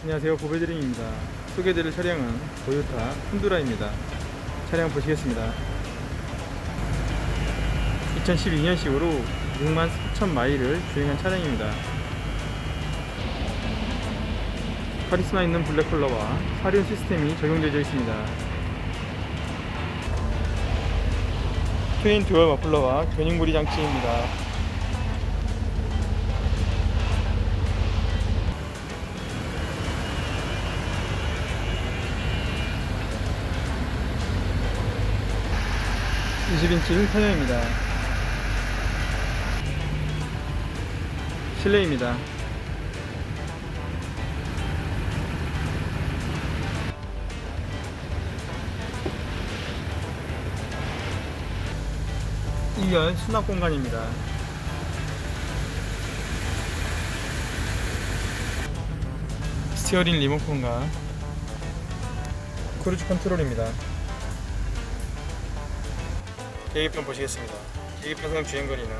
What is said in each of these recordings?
안녕하세요. 보배드림입니다. 소개해드릴 차량은 도요타 훈두라입니다. 차량 보시겠습니다. 2012년식으로 6만 4천 마일을 주행한 차량입니다. 카리스마 있는 블랙 컬러와 사륜 시스템이 적용되어 있습니다. 트윈 듀얼 머플러와 견인구리 장치입니다 (20인치) 타이어입니다. 실내입니다. 이열 수납 공간입니다. 스티어링 리모컨과 크루즈 컨트롤입니다 계기판 보시겠습니다. 계기판 주행거리는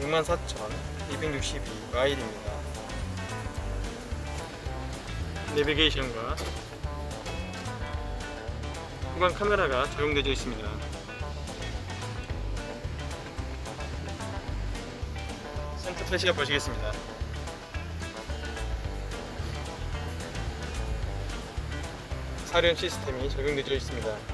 64,262마일입니다. 내비게이션과 후방 카메라가 적용되어 있습니다. 센터 플래시가 보시겠습니다. 사륜 시스템이 적용되어 있습니다.